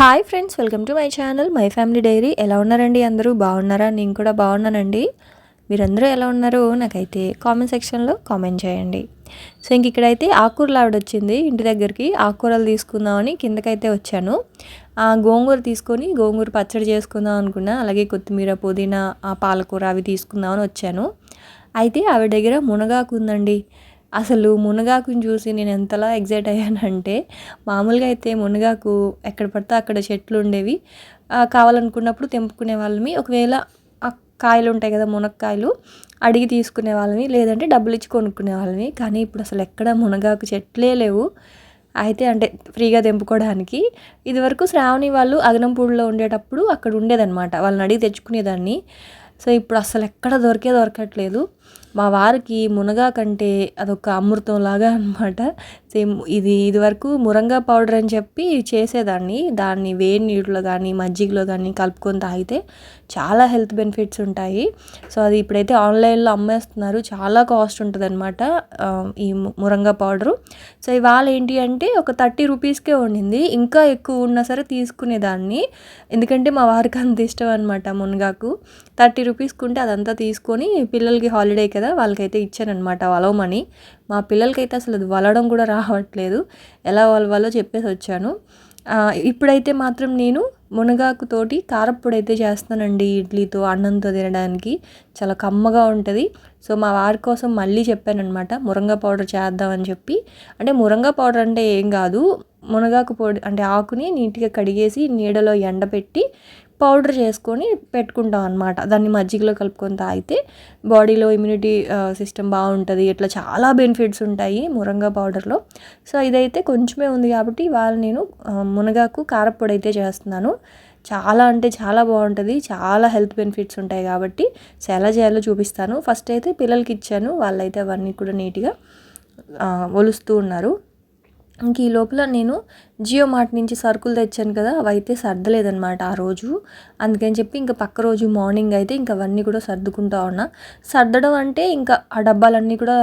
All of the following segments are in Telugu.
Hi friends welcome to my channel my family diary. ఎలా ఉన్నారండి అందరూ? బాగున్నారా? నేను కూడా బాగున్నానండి. మీరందరూ ఎలా ఉన్నారో నాకైతే కామెంట్ సెక్షన్లో కామెంట్ చేయండి. సో ఇంక ఇక్కడైతే ఆకుకూరలు ఆవిడ వచ్చింది. ఇంటి దగ్గరికి ఆకుకూరలు తీసుకుందామని కిందకైతే వచ్చాను. ఆ గోంగూర తీసుకొని గోంగూర పచ్చడి చేసుకుందాం అనుకున్నా. అలాగే కొత్తిమీర పుదీనా పాలకూర అవి తీసుకుందామని వచ్చాను. అయితే ఆవిడ దగ్గర మునగాకు ఉందండి. అసలు మునగాకుని చూసి నేను ఎంతలా ఎగ్జైట్ అయ్యానంటే మామూలుగా అయితే మునగాకు ఎక్కడ పడితే అక్కడ చెట్లు ఉండేవి. కావాలనుకున్నప్పుడు తెంపుకునే వాళ్ళమి ఒకవేళ కాయలు ఉంటాయి కదా మునక్కాయలు అడిగి తీసుకునే వాళ్ళమి లేదంటే డబ్బులు ఇచ్చి కొనుక్కునే వాళ్ళమి కానీ ఇప్పుడు అసలు ఎక్కడ మునగాకు చెట్లే లేవు. అయితే అంటే ఫ్రీగా తెంపుకోవడానికి. ఇదివరకు శ్రావణి వాళ్ళు అగనంపూడిలో ఉండేటప్పుడు అక్కడ ఉండేదన్నమాట. వాళ్ళని అడిగి తెచ్చుకునేదాన్ని. సో ఇప్పుడు అసలు ఎక్కడ దొరికే దొరకట్లేదు. మా వారికి మునగా కంటే అదొక అమృతం లాగా అనమాట సేమ్ ఇది ఇది వరకు మురంగా పౌడర్ అని చెప్పి చేసేదాన్ని. దాన్ని వేడి నీటిలో కానీ మజ్జిగలో కానీ కలుపుకొని తాగితే చాలా హెల్త్ బెనిఫిట్స్ ఉంటాయి. సో అది ఇప్పుడైతే ఆన్లైన్లో అమ్మేస్తున్నారు. చాలా కాస్ట్ ఉంటుంది అనమాట ఈ మురంగా పౌడరు. సో ఇవాళ ఏంటి అంటే ఒక థర్టీ రూపీస్కే ఉండింది ఇంకా ఎక్కువ ఉన్నా సరే తీసుకునేదాన్ని. ఎందుకంటే మా వారికి అంత ఇష్టం అనమాట మునగాకు. థర్టీ రూపీస్కి ఉంటే అదంతా తీసుకొని పిల్లలకి హాలిడే కదా వాళ్ళకైతే ఇచ్చానమాట వలవమని మా పిల్లలకైతే అసలు అది వలడం కూడా రావట్లేదు. ఎలా వలవాలో చెప్పేసి వచ్చాను. ఇప్పుడైతే మాత్రం నేను మునగాకుతోటి కారప్పొడి అయితే చేస్తానండి ఇడ్లీతో అన్నంతో తినడానికి. చాలా కమ్మగా ఉంటుంది. సో మా వారి కోసం మళ్ళీ చెప్పానమాట మురంగా పౌడర్ చేద్దామని చెప్పి. అంటే మురంగా పౌడర్ అంటే ఏం కాదు. మునగాకు పొడి అంటే ఆకుని నీట్గా కడిగేసి నీడలో ఎండబెట్టి పౌడర్ చేసుకొని పెట్టుకుంటాం అనమాట దాన్ని మజ్జిగలో కలుపుకొని తాగితే బాడీలో ఇమ్యూనిటీ సిస్టమ్ బాగుంటుంది. ఇట్లా చాలా బెనిఫిట్స్ ఉంటాయి మురంగా పౌడర్లో. సో ఇదైతే కొంచెమే ఉంది కాబట్టి ఇవాళ నేను మునగాకు కారపొడి అయితే చేస్తున్నాను. చాలా అంటే చాలా బాగుంటుంది. చాలా హెల్త్ బెనిఫిట్స్ ఉంటాయి కాబట్టి సో ఎలా చేయాలో చూపిస్తాను. ఫస్ట్ అయితే పిల్లలకి ఇచ్చాను. వాళ్ళైతే అవన్నీ కూడా నీట్గా ఒలుస్తూ ఉన్నారు. ఇంక ఈ లోపల నేను జియో మార్ట్ నుంచి సరుకులు తెచ్చాను కదా అవి అయితే సర్దలేదనమాట ఆ రోజు. అందుకని చెప్పి ఇంకా పక్క రోజు మార్నింగ్ అయితే ఇంకా అవన్నీ కూడా సర్దుకుంటా ఉన్నా. సర్దడం అంటే ఇంకా ఆ డబ్బాలన్నీ కూడా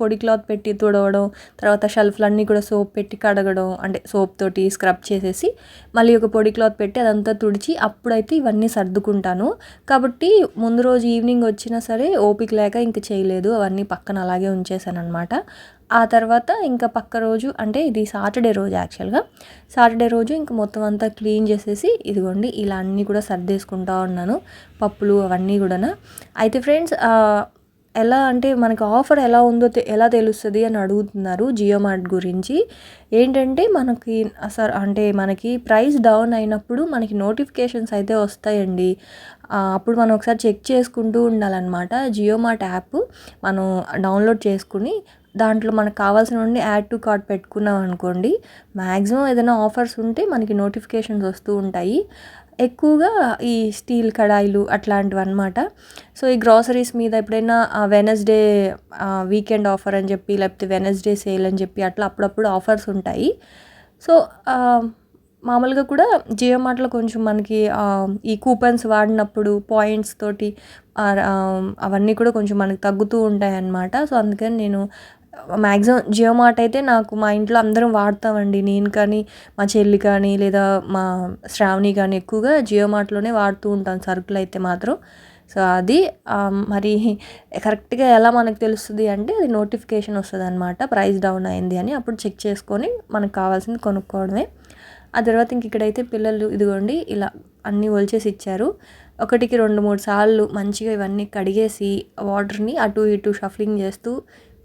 పొడి క్లాత్ పెట్టి తుడవడం తర్వాత షెల్ఫ్లన్నీ కూడా సోప్ పెట్టి కడగడం అంటే సోప్ తోటి స్క్రబ్ చేసేసి మళ్ళీ ఒక పొడి క్లాత్ పెట్టి అదంతా తుడిచి అప్పుడైతే ఇవన్నీ సర్దుకుంటాను. కాబట్టి ముందు రోజు ఈవినింగ్ వచ్చినా సరే ఓపిక లేక ఇంక చేయలేదు. అవన్నీ పక్కన అలాగే ఉంచేసాను అనమాట ఆ తర్వాత ఇంకా పక్క రోజు అంటే ఇది సాటర్డే రోజు యాక్చువల్గా. సాటర్డే రోజు ఇంకా మొత్తం అంతా క్లీన్ చేసేసి ఇదిగోండి ఇలా అన్నీ కూడా సర్దేసుకుంటా ఉన్నాను. పప్పులు అవన్నీ కూడా అయితే ఫ్రెండ్స్ ఎలా అంటే మనకు ఆఫర్ ఎలా ఉందో ఎలా తెలుస్తుంది అని అడుగుతున్నారు జియో మార్ట్ గురించి. ఏంటంటే మనకి సార్ అంటే మనకి ప్రైస్ డౌన్ అయినప్పుడు మనకి నోటిఫికేషన్స్ అయితే వస్తాయండి. అప్పుడు మనం ఒకసారి చెక్ చేసుకుంటూ ఉండాలన్నమాట. జియో మార్ట్ యాప్ మనం డౌన్లోడ్ చేసుకుని దాంట్లో మనకు కావాల్సిన యాడ్ టు కార్ట్ పెట్టుకున్నాం అనుకోండి మ్యాక్సిమం ఏదైనా ఆఫర్స్ ఉంటే మనకి నోటిఫికేషన్స్ వస్తూ ఉంటాయి. ఎక్కువగా ఈ స్టీల్ కడాయిలు అట్లాంటివి అనమాట సో ఈ గ్రాసరీస్ మీద ఎప్పుడైనా వెనస్డే వీకెండ్ ఆఫర్ అని చెప్పి లేకపోతే వెనస్డే సేల్ అని చెప్పి అట్లా అప్పుడప్పుడు ఆఫర్స్ ఉంటాయి. సో మామూలుగా కూడా జియో మార్ట్లో కొంచెం మనకి ఈ కూపన్స్ వాడినప్పుడు పాయింట్స్ తోటి అవన్నీ కూడా కొంచెం మనకి తగ్గుతూ ఉంటాయి అన్నమాట సో అందుకని నేను మ్యాక్సిమం జియో మార్ట్ అయితే నాకు మా ఇంట్లో అందరం వాడతామండి. నేను కానీ మా చెల్లి కానీ లేదా మా శ్రావణి కానీ ఎక్కువగా జియో మార్ట్లోనే వాడుతూ ఉంటాను సరుకులు అయితే మాత్రం. సో అది మరి కరెక్ట్గా ఎలా మనకు తెలుస్తుంది అంటే అది నోటిఫికేషన్ వస్తుంది అనమాట ప్రైస్ డౌన్ అయింది అని అప్పుడు చెక్ చేసుకొని మనకు కావాల్సింది కొనుక్కోవడమే. ఆ తర్వాత ఇంక ఇక్కడైతే పిల్లలు ఇదిగోండి ఇలా అన్నీ ఒలిచేసి ఇచ్చారు. ఒకటికి రెండు మూడు సార్లు మంచిగా ఇవన్నీ కడిగేసి వాటర్ని అటు ఇటు షఫ్లింగ్ చేస్తూ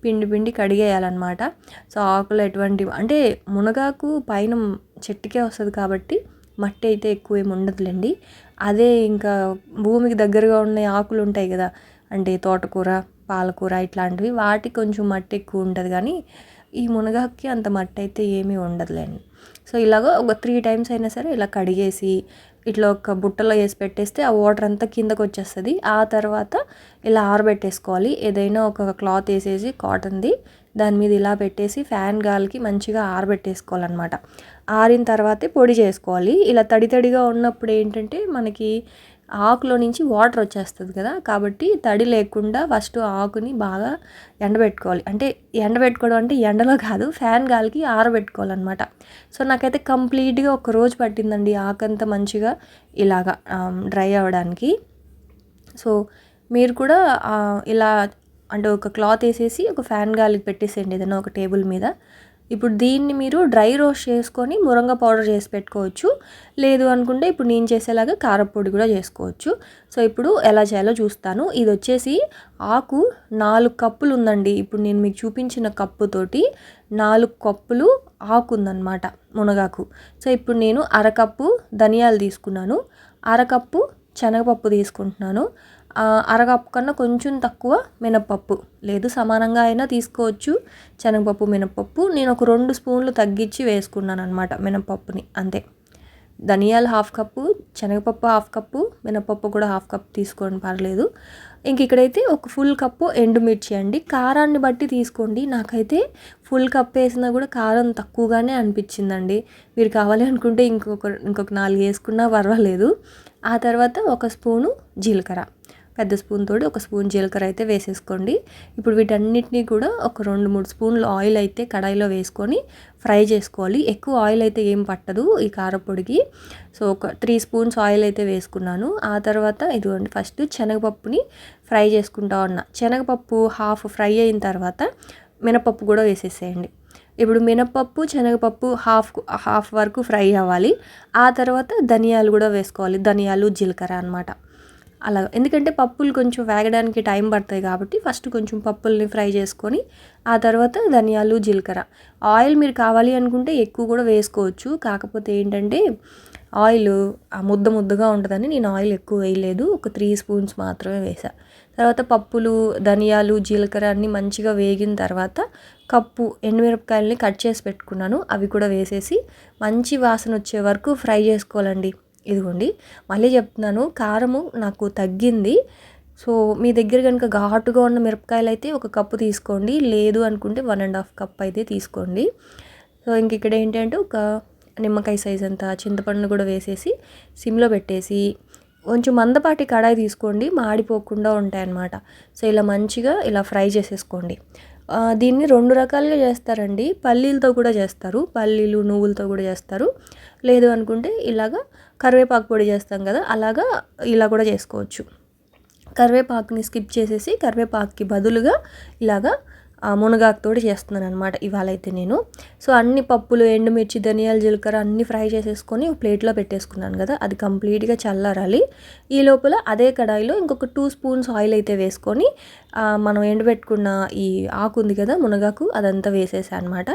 పిండి పిండి కడిగేయాలన్నమాట. సో ఆకులు ఎటువంటి అంటే మునగాకు పైన చెట్టుకే వస్తుంది కాబట్టి మట్టి అయితే ఎక్కువ ఏమి ఉండదులేండి. అదే ఇంకా భూమికి దగ్గరగా ఉన్న ఆకులు ఉంటాయి కదా అంటే తోటకూర పాలకూర ఇట్లాంటివి వాటికి కొంచెం మట్టి ఎక్కువ ఉంటుంది కానీ ఈ మునగాకి అంత మట్టి అయితే ఏమీ ఉండదులేండి. సో ఇలాగ ఒక త్రీ టైమ్స్ అయినా సరే ఇలా కడిగేసి ఇట్లా ఒక బుట్టలో వేసి పెట్టేస్తే ఆ వాటర్ అంతా కిందకు వచ్చేస్తుంది. ఆ తర్వాత ఇలా ఆరబెట్టేసుకోవాలి. ఏదైనా ఒక క్లాత్ వేసేసి కాటన్ది దాని మీద ఇలా పెట్టేసి ఫ్యాన్ గాలికి మంచిగా ఆరబెట్టేసుకోవాలన్నమాట. ఆరిన తర్వాతే పొడి చేసుకోవాలి. ఇలా తడి తడిగా ఉన్నప్పుడు ఏంటంటే మనకి ఆకులో నుంచి వాటర్ వచ్చేస్తుంది కదా కాబట్టి తడి లేకుండా ఫస్ట్ ఆకుని బాగా ఎండబెట్టుకోవాలి. అంటే ఎండబెట్టుకోవడం అంటే ఎండలో కాదు ఫ్యాన్ గాలికి ఆరబెట్టుకోవాలన్నమాట. సో నాకైతే కంప్లీట్గా ఒక రోజు పట్టిందండి ఆకంతా మంచిగా ఇలాగా డ్రై అవ్వడానికి. సో మీరు కూడా ఇలా అంటే ఒక క్లాత్ వేసేసి ఒక ఫ్యాన్ గాలికి పెట్టేసేయండి ఏదైనా ఒక టేబుల్ మీద. ఇప్పుడు దీన్ని మీరు డ్రై రోస్ట్ చేసుకొని మురంగ పౌడర్ చేసి పెట్టుకోవచ్చు. లేదు అనుకుంటే ఇప్పుడు నేను చేసేలాగా కారపొడి కూడా చేసుకోవచ్చు. సో ఇప్పుడు ఎలా చేయాలో చూస్తాను. ఇది వచ్చేసి ఆకు నాలుగు కప్పులు ఉందండి. ఇప్పుడు నేను మీకు చూపించిన కప్పుతోటి నాలుగు కప్పులు ఆకు ఉందన్నమాట మునగాకు. సో ఇప్పుడు నేను అరకప్పు ధనియాలు తీసుకున్నాను. అరకప్పు శనగపప్పు తీసుకుంటున్నాను. అరకప్పు కన్నా కొంచెం తక్కువ మినప్పప్పు. లేదు సమానంగా అయినా తీసుకోవచ్చు. శనగపప్పు మినప్పప్పు. నేను ఒక రెండు స్పూన్లు తగ్గించి వేసుకున్నాను అనమాట మినపప్పుని అంతే. ధనియాలు హాఫ్ కప్పు శనగపప్పు హాఫ్ కప్పు మినపప్పు కూడా హాఫ్ కప్ తీసుకోండి పర్లేదు. ఇంక ఇక్కడైతే ఒక ఫుల్ కప్పు ఎండుమిర్చి అండి. కారాన్ని బట్టి తీసుకోండి. నాకైతే ఫుల్ కప్ వేసినా కూడా కారం తక్కువగానే అనిపించిందండి. మీరు కావాలి అనుకుంటే ఇంకొక ఇంకొక నాలుగు వేసుకున్నా పర్వాలేదు. ఆ తర్వాత ఒక స్పూను జీలకర్ర. పెద్ద స్పూన్ తోటి ఒక స్పూన్ జీలకర్ర అయితే వేసేసుకోండి. ఇప్పుడు వీటన్నిటినీ కూడా ఒక రెండు మూడు స్పూన్లు ఆయిల్ అయితే కడాయిలో వేసుకొని ఫ్రై చేసుకోవాలి. ఎక్కువ ఆయిల్ అయితే ఏం పట్టదు ఈ కారపొడికి. సో ఒక త్రీ స్పూన్స్ ఆయిల్ అయితే వేసుకున్నాను. ఆ తర్వాత ఇదిగోండి ఫస్ట్ శనగపప్పుని ఫ్రై చేసుకుంటా ఉన్నా. శనగపప్పు హాఫ్ ఫ్రై అయిన తర్వాత మినపప్పు కూడా వేసేసేయండి. ఇప్పుడు మినపప్పు శనగపప్పు హాఫ్ హాఫ్ వరకు ఫ్రై అవ్వాలి. ఆ తర్వాత ధనియాలు కూడా వేసుకోవాలి. ధనియాలు జీలకర్ర అనమాట అలా ఎందుకంటే పప్పులు కొంచెం వేగడానికి టైం పడతాయి కాబట్టి ఫస్ట్ కొంచెం పప్పుల్ని ఫ్రై చేసుకొని ఆ తర్వాత ధనియాలు జీలకర్ర. ఆయిల్ మీరు కావాలి అనుకుంటే ఎక్కువ కూడా వేసుకోవచ్చు. కాకపోతే ఏంటంటే ఆయిల్ ఆ ముద్ద ముద్దగా ఉంటుందని నేను ఆయిల్ ఎక్కువ వేయలేదు. ఒక త్రీ స్పూన్స్ మాత్రమే వేసా తర్వాత పప్పులు ధనియాలు జీలకర్ర అన్నీ మంచిగా వేగిన తర్వాత కప్పు ఎండుమిరపకాయలని కట్ చేసి పెట్టుకున్నాను. అవి కూడా వేసేసి మంచి వాసన వచ్చే వరకు ఫ్రై చేసుకోవాలండి. ఇదిగోండి మళ్ళీ చెప్తున్నాను కారము నాకు తగ్గింది. సో మీ దగ్గర కనుక ఘాటుగా ఉన్న మిరపకాయలు అయితే ఒక కప్పు తీసుకోండి లేదు అనుకుంటే వన్ అండ్ హాఫ్ కప్ అయితే తీసుకోండి. సో ఇంక ఇక్కడ ఏంటంటే ఒక నిమ్మకాయ సైజ్ అంతా చింతపండు కూడా వేసేసి సిమ్లో పెట్టేసి కొంచెం మందపాటి కడాయి తీసుకోండి మాడిపోకుండా ఉంటాయన్నమాట. సో ఇలా మంచిగా ఇలా ఫ్రై చేసేసుకోండి. దీన్ని రెండు రకాలుగా చేస్తారండి. పల్లీలతో కూడా చేస్తారు పల్లీలు నువ్వులతో కూడా చేస్తారు. లేదు అనుకుంటే ఇలాగా కరివేపాకు పొడి చేస్తాం కదా అలాగా ఇలా కూడా చేసుకోవచ్చు. కరివేపాకుని స్కిప్ చేసేసి కరివేపాకుకి బదులుగా ఇలాగా మునగాకుతోటి చేస్తున్నాను అనమాట ఇవాళ అయితే నేను. సో అన్ని పప్పులు ఎండుమిర్చి ధనియాలు జీలకర్ర అన్ని ఫ్రై చేసేసుకొని ప్లేట్లో పెట్టేసుకున్నాను కదా. అది కంప్లీట్గా చల్లారాలి. ఈ లోపల అదే కడాయిలో ఇంకొక టూ స్పూన్స్ ఆయిల్ అయితే వేసుకొని మనం ఎండబెట్టుకున్న ఈ ఆకు ఉంది కదా మునగాకు అదంతా వేసేసా అనమాట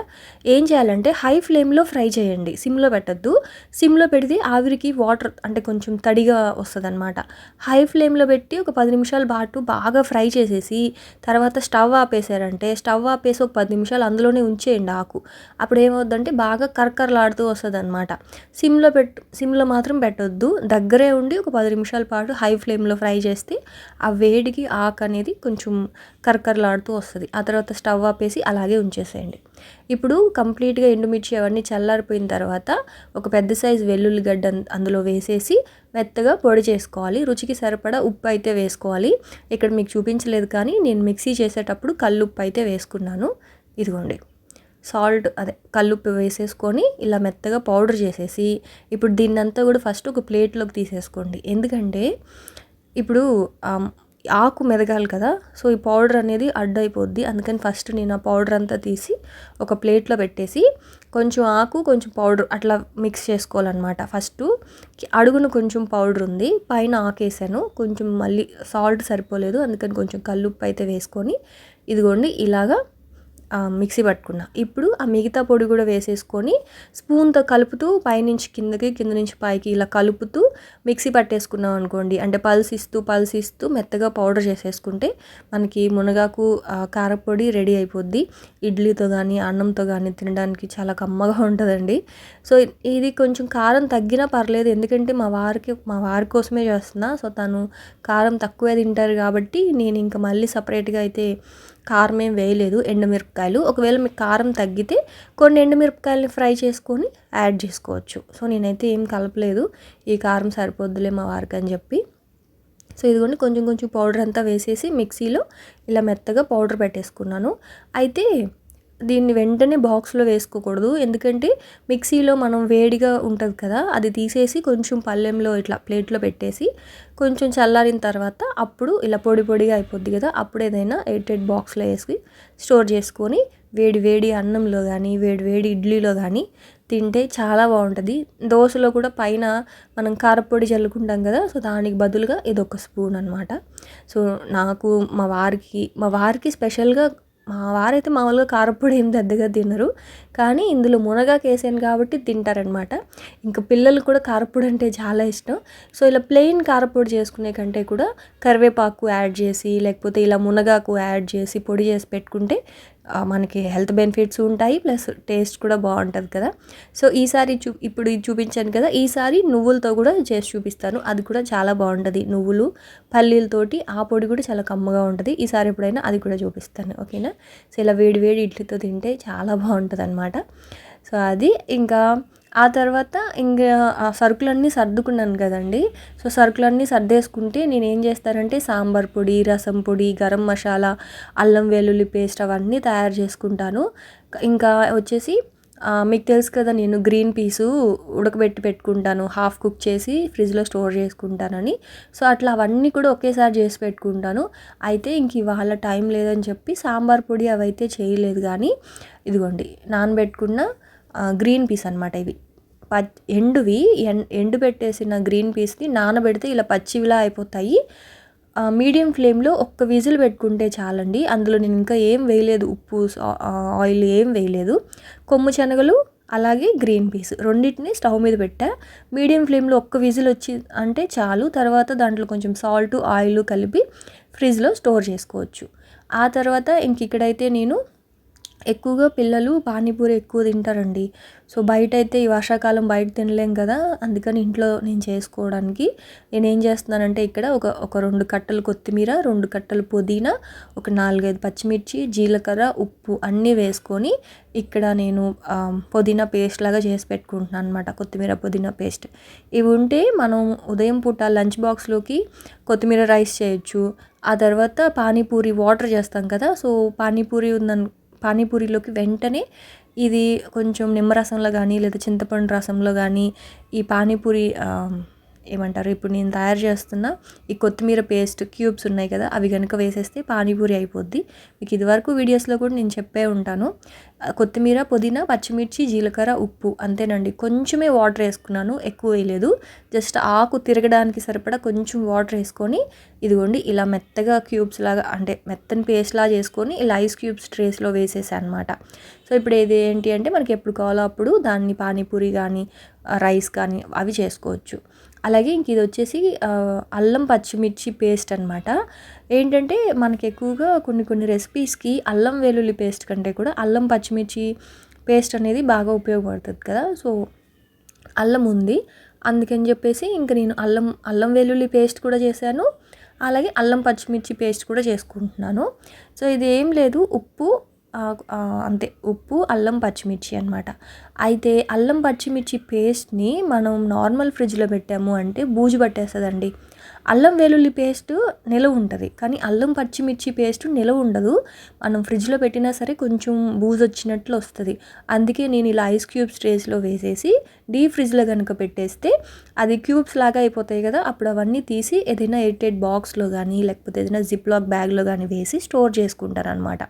ఏం చేయాలంటే హై ఫ్లేమ్లో ఫ్రై చేయండి. సిమ్లో పెట్టద్దు. సిమ్లో పెడితే ఆవిరికి వాటర్ అంటే కొంచెం తడిగా వస్తుంది అనమాట హై ఫ్లేమ్లో పెట్టి ఒక పది నిమిషాల పాటు బాగా ఫ్రై చేసేసి తర్వాత స్టవ్ ఆపేసారంటే స్టవ్ ఆపేసి ఒక పది నిమిషాలు అందులోనే ఉంచేయండి ఆకు. అప్పుడు ఏమవుద్దంటే బాగా కరకరలాడుతూ వస్తుంది అనమాట సిమ్లో పెట్టు సిమ్లో మాత్రం పెట్టొద్దు. దగ్గరే ఉండి ఒక పది నిమిషాల పాటు హై ఫ్లేమ్లో ఫ్రై చేస్తే ఆ వేడికి ఆకు అనేది కొంచెం కరకరలాడుతూ వస్తుంది. ఆ తర్వాత స్టవ్ ఆపేసి అలాగే ఉంచేసేయండి. ఇప్పుడు కంప్లీట్గా ఎండుమిర్చి అవన్నీ చల్లారిపోయిన తర్వాత ఒక పెద్ద సైజు వెల్లుల్లిగడ్డ అందులో వేసేసి మెత్తగా పొడి చేసుకోవాలి. రుచికి సరిపడా ఉప్పు అయితే వేసుకోవాలి. ఇక్కడ మీకు చూపించలేదు కానీ నేను మిక్సీ చేసేటప్పుడు కల్లుప్పు అయితే వేసుకున్నాను. ఇదిగోండి. సాల్ట్ అదే కల్లుప్పు వేసేసుకొని ఇలా మెత్తగా పౌడర్ చేసేసి ఇప్పుడు దీన్నంతా కూడా ఫస్ట్ ఒక ప్లేట్లోకి తీసేసుకోండి. ఎందుకంటే ఇప్పుడు ఆకు మెదగాలి కదా సో ఈ పౌడర్ అనేది అడ్డైపోద్ది. అందుకని ఫస్ట్ నేను ఆ పౌడర్ అంతా తీసి ఒక ప్లేట్లో పెట్టేసి కొంచెం ఆకు కొంచెం పౌడర్ అట్లా మిక్స్ చేసుకోవాలన్నమాట. ఫస్ట్ అడుగున కొంచెం పౌడర్ ఉంది పైన ఆకేసాను. కొంచెం మళ్ళీ సాల్ట్ సరిపోలేదు అందుకని కొంచెం కల్లుప్పు అయితే వేసుకొని ఇదిగోండి ఇలాగా మిక్సీ పట్టుకున్నా. ఇప్పుడు ఆ మిగతా పొడి కూడా వేసేసుకొని స్పూన్తో కలుపుతూ పైనుంచి కిందకి కింద నుంచి పైకి ఇలా కలుపుతూ మిక్సీ పట్టేసుకున్నాం అనుకోండి. అంటే పల్స్ ఇస్తూ పల్స్ ఇస్తూ మెత్తగా పౌడర్ చేసేసుకుంటే మనకి మునగాకు కారపొడి రెడీ అయిపోద్ది. ఇడ్లీతో కానీ అన్నంతో కానీ తినడానికి చాలా కమ్మగా ఉంటుందండి. సో ఇది కొంచెం కారం తగ్గినా పర్లేదు. ఎందుకంటే మా వారికి మా వారి కోసమే చేస్తున్నా. సో తను కారం తక్కువే తింటారు కాబట్టి నేను ఇంకా మళ్ళీ సపరేట్గా అయితే కారం ఏం వేయలేదు ఎండుమిరపకాయలు. ఒకవేళ మీకు కారం తగ్గితే కొన్ని ఎండుమిరపకాయలని ఫ్రై చేసుకొని యాడ్ చేసుకోవచ్చు. సో నేనైతే ఏం కలపలేదు. ఈ కారం సరిపోద్దులే మా వారికి అని చెప్పి. సో ఇదిగోండి కొంచెం కొంచెం పౌడర్ అంతా వేసేసి మిక్సీలో ఇలా మెత్తగా పౌడర్ పెట్టేసుకున్నాను. అయితే దీన్ని వెంటనే బాక్స్లో వేసుకోకూడదు. ఎందుకంటే మిక్సీలో మనం వేడిగా ఉంటుంది కదా అది తీసేసి కొంచెం పళ్ళెంలో ఇట్లా ప్లేట్లో పెట్టేసి కొంచెం చల్లారిన తర్వాత అప్పుడు ఇలా పొడి పొడిగా అయిపోద్ది కదా అప్పుడు ఏదైనా ఎయిటెడ్ బాక్స్లో వేసి స్టోర్ చేసుకొని వేడి వేడి అన్నంలో కానీ వేడి వేడి ఇడ్లీలో కానీ తింటే చాలా బాగుంటుంది. దోశలో కూడా పైన మనం కారపొడి చల్లుకుంటాం కదా సో దానికి బదులుగా ఇది ఒక స్పూన్ అనమాట సో నాకు మా వారికి మా వారికి స్పెషల్గా మా వారైతే మామూలుగా కారపొడి ఏం పెద్దగా తినరు కానీ ఇందులో మునగాకు వేసాను కాబట్టి తింటారనమాట. ఇంకా పిల్లలు కూడా కారపొడి అంటే చాలా ఇష్టం. సో ఇలా ప్లెయిన్ కారపొడి చేసుకునే కంటే కూడా కరివేపాకు యాడ్ చేసి లేకపోతే ఇలా మునగాకు యాడ్ చేసి పొడి చేసి పెట్టుకుంటే మనకి హెల్త్ బెనిఫిట్స్ ఉంటాయి ప్లస్ టేస్ట్ కూడా బాగుంటుంది కదా. సో ఈసారి చూ ఇప్పుడు ఇది చూపించాను కదా ఈసారి నువ్వులతో కూడా చేసి చూపిస్తాను. అది కూడా చాలా బాగుంటుంది. నువ్వులు పల్లీలతోటి ఆ పొడి కూడా చాలా కమ్మగా ఉంటుంది. ఈసారి ఎప్పుడైనా అది కూడా చూపిస్తాను ఓకేనా? సో ఇలా వేడి వేడి ఇడ్లీతో తింటే చాలా బాగుంటుంది అనమాట సో అది. ఇంకా ఆ తర్వాత ఇంకా ఆ సరుకులన్నీ సర్దుకున్నాను కదండి. సో సరుకులన్నీ సర్దేసుకుంటే నేను ఏం చేస్తానంటే సాంబార్ పొడి రసం పొడి గరం మసాలా అల్లం వెల్లుల్లి పేస్ట్ అవన్నీ తయారు చేసుకుంటాను. ఇంకా వచ్చేసి మీకు తెలుసు కదా నేను గ్రీన్ పీసు ఉడకబెట్టి పెట్టుకుంటాను. హాఫ్ కుక్ చేసి ఫ్రిడ్జ్లో స్టోర్ చేసుకుంటానని. సో అట్లా అవన్నీ కూడా ఒకేసారి చేసి పెట్టుకుంటాను. అయితే ఇంక ఇవాళ టైం లేదని చెప్పి సాంబార్ పొడి అవైతే చేయలేదు కానీ ఇదిగోండి నానబెట్టుకున్న గ్రీన్ పీస్ అనమాట ఇవి. ప ఎండువి ఎండు పెట్టేసిన గ్రీన్ పీస్ని నానబెడితే ఇలా పచ్చివిలా అయిపోతాయి. మీడియం ఫ్లేమ్లో ఒక్క విజిల్ పెట్టుకుంటే చాలండి. అందులో నేను ఇంకా ఏం వేయలేదు. ఉప్పు ఆయిల్ ఏం వేయలేదు. కొమ్ము శనగలు అలాగే గ్రీన్ పీస్ రెండింటిని స్టవ్ మీద పెట్టా. మీడియం ఫ్లేమ్లో ఒక్క విజిల్ వచ్చి అంటే చాలు. తర్వాత దాంట్లో కొంచెం సాల్ట్ ఆయిల్ కలిపి ఫ్రిడ్జ్లో స్టోర్ చేసుకోవచ్చు. ఆ తర్వాత ఇంక ఇక్కడైతే నేను ఎక్కువగా పిల్లలు పానీపూరి ఎక్కువ తింటారండి. సో బయట అయితే ఈ వర్షాకాలం బయట తినలేం కదా అందుకని ఇంట్లో నేను చేసుకోవడానికి నేను ఏం చేస్తున్నానంటే ఇక్కడ ఒక ఒక రెండు కట్టలు కొత్తిమీర రెండు కట్టలు పుదీనా ఒక నాలుగైదు పచ్చిమిర్చి జీలకర్ర ఉప్పు అన్నీ వేసుకొని ఇక్కడ నేను పుదీనా పేస్ట్ లాగా చేసి పెట్టుకుంటున్నాను అనమాట కొత్తిమీర పుదీనా పేస్ట్. ఇవి ఉంటే మనం ఉదయం పూట లంచ్ బాక్స్లోకి కొత్తిమీర రైస్ చేయొచ్చు. ఆ తర్వాత పానీపూరి వాటర్ చేస్తాం కదా సో పానీపూరి ఉందని పానీపూరిలోకి వెంటనే ఇది కొంచెం నిమ్మరసంలో కానీ లేదా చింతపండు రసంలో కానీ ఈ పానీపూరి ఏమంటారు? ఇప్పుడు నేను తయారు చేస్తున్న ఈ కొత్తిమీర పేస్ట్ క్యూబ్స్ ఉన్నాయి కదా అవి కనుక వేసేస్తే పానీపూరి అయిపోద్ది. మీకు ఇదివరకు వీడియోస్లో కూడా నేను చెప్పే ఉంటాను. కొత్తిమీర పుదీనా పచ్చిమిర్చి జీలకర్ర ఉప్పు అంతేనండి. కొంచెమే వాటర్ వేసుకున్నాను ఎక్కువ వేయలేదు. జస్ట్ ఆకు తిరగడానికి సరిపడా కొంచెం వాటర్ వేసుకొని ఇదిగోండి ఇలా మెత్తగా క్యూబ్స్ లాగా అంటే మెత్తని పేస్ట్ లాగా చేసుకొని ఇలా ఐస్ క్యూబ్స్ ట్రేస్లో వేసేసాను అనమాట సో ఇప్పుడు ఏది ఏంటి అంటే మనకి ఎప్పుడు కావాలో అప్పుడు దాన్ని పానీపూరి కానీ రైస్ కానీ అవి చేసుకోవచ్చు. అలాగే ఇంక ఇది వచ్చేసి అల్లం పచ్చిమిర్చి పేస్ట్ అనమాట ఏంటంటే మనకి ఎక్కువగా కొన్ని కొన్ని రెసిపీస్కి అల్లం వెల్లుల్లి పేస్ట్ కంటే కూడా అల్లం పచ్చిమిర్చి పేస్ట్ అనేది బాగా ఉపయోగపడుతుంది కదా. సో అల్లం ఉంది. అందుకని చెప్పేసి ఇంక నేను అల్లం అల్లం వెల్లుల్లి పేస్ట్ కూడా చేశాను. అలాగే అల్లం పచ్చిమిర్చి పేస్ట్ కూడా చేసుకుంటున్నాను. సో ఇది ఏం లేదు. ఉప్పు అంతే ఉప్పు అల్లం పచ్చిమిర్చి అనమాట అయితే అల్లం పచ్చిమిర్చి పేస్ట్ని మనం నార్మల్ ఫ్రిడ్జ్లో పెట్టాము అంటే బూజు పట్టేస్తుందండి. అల్లం వెల్లుల్లి పేస్ట్ నిలవ ఉంటుంది. కానీ అల్లం పచ్చిమిర్చి పేస్ట్ నిలవ ఉండదు. మనం ఫ్రిడ్జ్లో పెట్టినా సరే కొంచెం బూజ్ వచ్చినట్లు వస్తుంది. అందుకే నేను ఇలా ఐస్ క్యూబ్స్ ట్రేస్లో వేసేసి డీప్ ఫ్రిడ్జ్లో కనుక పెట్టేస్తే అది క్యూబ్స్ లాగా అయిపోతాయి కదా అప్పుడు అవన్నీ తీసి ఏదైనా ఎయిటెడ్ బాక్స్లో కానీ లేకపోతే ఏదైనా జిప్ లాక్ బ్యాగ్లో కానీ వేసి స్టోర్ చేసుకుంటారు అనమాట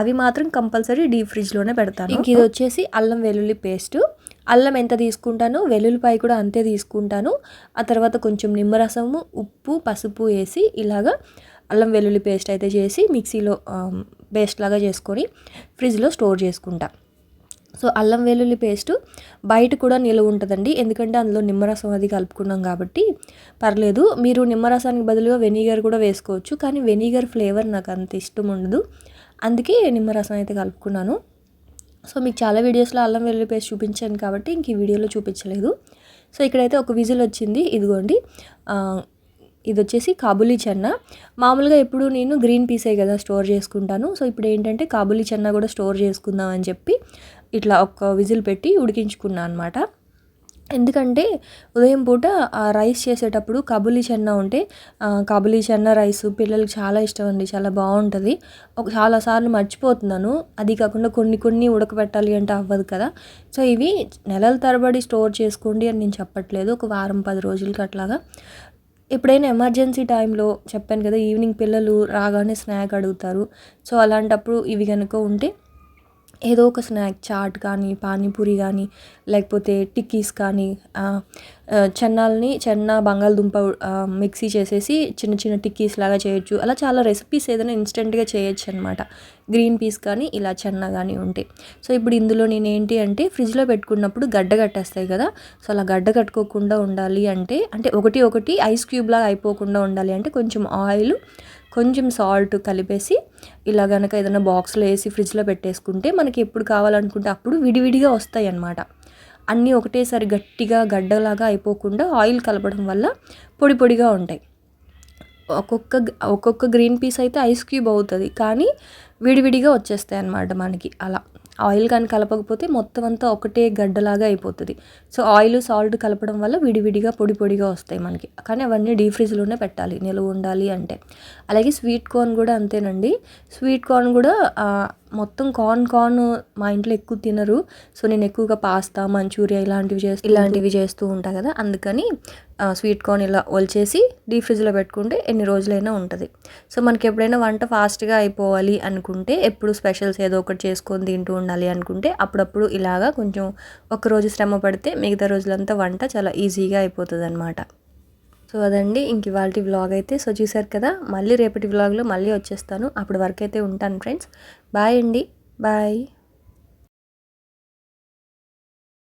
అవి మాత్రం కంపల్సరీ డీప్ ఫ్రిడ్జ్లోనే పెడతాను. ఇంక ఇది వచ్చేసి అల్లం వెల్లుల్లి పేస్ట్. అల్లం ఎంత తీసుకుంటానో వెల్లుల్లిపాయ కూడా అంతే తీసుకుంటాను. ఆ తర్వాత కొంచెం నిమ్మరసము ఉప్పు పసుపు వేసి ఇలాగా అల్లం వెల్లుల్లి పేస్ట్ అయితే చేసి మిక్సీలో పేస్ట్ లాగా చేసుకొని ఫ్రిడ్జ్లో స్టోర్ చేసుకుంటా. సో అల్లం వెల్లుల్లి పేస్ట్ బయట కూడా నిల్వ ఉంటుందండి. ఎందుకంటే అందులో నిమ్మరసం అది కలుపుకున్నాం కాబట్టి పర్లేదు. మీరు నిమ్మరసానికి బదులుగా వెనిగర్ కూడా వేసుకోవచ్చు. కానీ వెనిగర్ ఫ్లేవర్ నాకు అంత ఇష్టం ఉండదు. అందుకే నిమ్మరసం అయితే కలుపుకున్నాను. సో మీకు చాలా వీడియోస్లో అల్లం వెల్లుల్లి పేస్ట్ చూపించాను కాబట్టి ఇంక ఈ వీడియోలో చూపించలేదు. సో ఇక్కడైతే ఒక విజిల్ వచ్చింది. ఇదిగోండి. ఇది వచ్చేసి కాబులీ చెన్న. మామూలుగా ఎప్పుడు నేను గ్రీన్ పీసే కదా స్టోర్ చేసుకుంటాను. సో ఇప్పుడు ఏంటంటే కాబులీ చెన్న కూడా స్టోర్ చేసుకుందాం అని చెప్పి ఇట్లా ఒక విజిల్ పెట్టి ఉడికించుకున్నాను అనమాట ఎందుకంటే ఉదయం పూట ఆ రైస్ చేసేటప్పుడు కబులి చెన్న ఉంటే ఆ, కబులి చెన్న రైస్ పిల్లలకి చాలా ఇష్టం అండి చాలా బాగుంటుంది. ఒక చాలాసార్లు మర్చిపోతున్నాను. అది కాకుండా కొన్ని కొన్ని ఉడకబెట్టాలి అంటే అవ్వదు కదా. సో ఇవి నెలల తరబడి స్టోర్ చేసుకోండి అని నేను చెప్పట్లేదు ఒక వారం పది రోజులకి అట్లాగా. ఎప్పుడైనా ఎమర్జెన్సీ టైంలో చెప్పాను కదా ఈవినింగ్ పిల్లలు రాగానే స్నాక్ అడుగుతారు. సో అలాంటప్పుడు ఇవి కనుక ఉంటే ఏదో ఒక స్నాక్ చాట్ కానీ పానీపూరి కానీ లేకపోతే టిక్కీస్ కానీ చెన్నాల్ని చెన్న బంగాళదుంప మిక్సీ చేసేసి చిన్న చిన్న టిక్కీస్ లాగా చేయొచ్చు. అలా చాలా రెసిపీస్ ఏదైనా ఇన్స్టెంట్గా చేయొచ్చు అనమాట గ్రీన్ పీస్ కానీ ఇలా చెన్న కానీ ఉంటాయి సో ఇప్పుడు ఇందులో నేను ఏంటి అంటే ఫ్రిడ్జ్లో పెట్టుకున్నప్పుడు గడ్డ కట్టేస్తాయి కదా. సో అలా గడ్డ కట్టుకోకుండా ఉండాలి అంటే అంటే ఒకటి ఒకటి ఐస్ క్యూబ్ లాగా అయిపోకుండా ఉండాలి అంటే కొంచెం ఆయిల్ కొంచెం సాల్ట్ కలిపేసి ఇలా గనక ఏదైనా బాక్స్లో వేసి ఫ్రిడ్జ్లో పెట్టేసుకుంటే మనకి ఎప్పుడు కావాలనుకుంటే అప్పుడు విడివిడిగా వస్తాయి అన్నమాట అన్నీ ఒకటేసారి గట్టిగా గడ్డలాగా అయిపోకుండా ఆయిల్ కలపడం వల్ల పొడి పొడిగా ఉంటాయి. ఒక్కొక్క ఒక్కొక్క గ్రీన్ పీస్ అయితే ఐస్ క్యూబ్ అవుతుంది. కానీ విడివిడిగా వచ్చేస్తాయి అన్నమాట మనకి అలా. ఆయిల్ కానీ కలపకపోతే మొత్తం అంతా ఒకటే గడ్డలాగా అయిపోతుంది. సో ఆయిల్ సాల్ట్ కలపడం వల్ల విడివిడిగా పొడి పొడిగా వస్తాయి మనకి. కానీ అవన్నీ డీ ఫ్రిడ్జ్లోనే పెట్టాలి నిలువ ఉండాలి అంటే. అలాగే స్వీట్ కార్న్ కూడా అంతేనండి. స్వీట్ కార్న్ కూడా మొత్తం కార్న్ కార్న్ మా ఇంట్లో ఎక్కువ తినరు. సో నేను ఎక్కువగా పాస్తా మంచూరియా ఇలాంటివి చేస్తూ ఇలాంటివి చేస్తూ ఉంటా కదా. అందుకని స్వీట్ కార్న్ ఇలా ఒలిచేసి డీప్ ఫ్రిడ్జ్లో పెట్టుకుంటే ఎన్ని రోజులైనా ఉంటుంది. సో మనకి ఎప్పుడైనా వంట ఫాస్ట్గా అయిపోవాలి అనుకుంటే ఎప్పుడు స్పెషల్స్ ఏదో ఒకటి చేసుకొని తింటూ ఉండాలి అనుకుంటే అప్పుడప్పుడు ఇలాగా కొంచెం ఒక రోజు శ్రమ పడితే మిగతా రోజులంతా వంట చాలా ఈజీగా అయిపోతుంది అనమాట సో అదండి ఇంక ఇవాళ వ్లాగ్ అయితే. సో చూసారు కదా మళ్ళీ రేపటి వ్లాగ్లో మళ్ళీ వచ్చేస్తాను. అప్పటి వరకు అయితే ఉంటాను ఫ్రెండ్స్ బాయ్ అండి. బాయ్